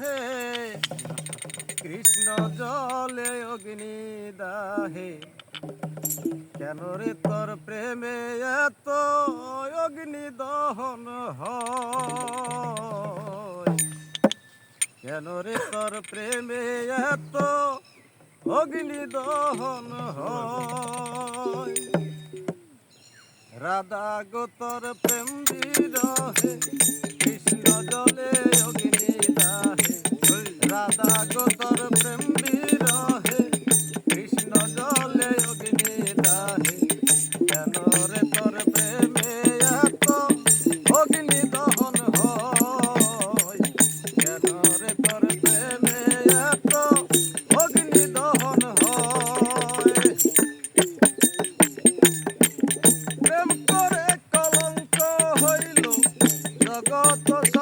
হে কৃষ্ণ জলে অগ্নি দাহে। কেন রে তোর প্রেমে এত অগ্নি দহন কেন রে তোর প্রেমে এত অগ্নি দহন রাধা গো, তোর প্রেম বিরহে coto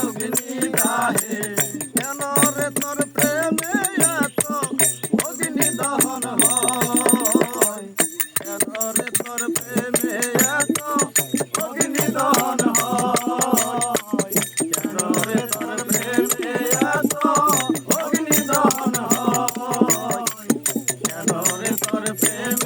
অগ্নি গাহে কেন রে তোর প্রেমে এত অগ্নি দহন হয় কেন রে তোর প্রেমে এত অগ্নি দহন হয় কেন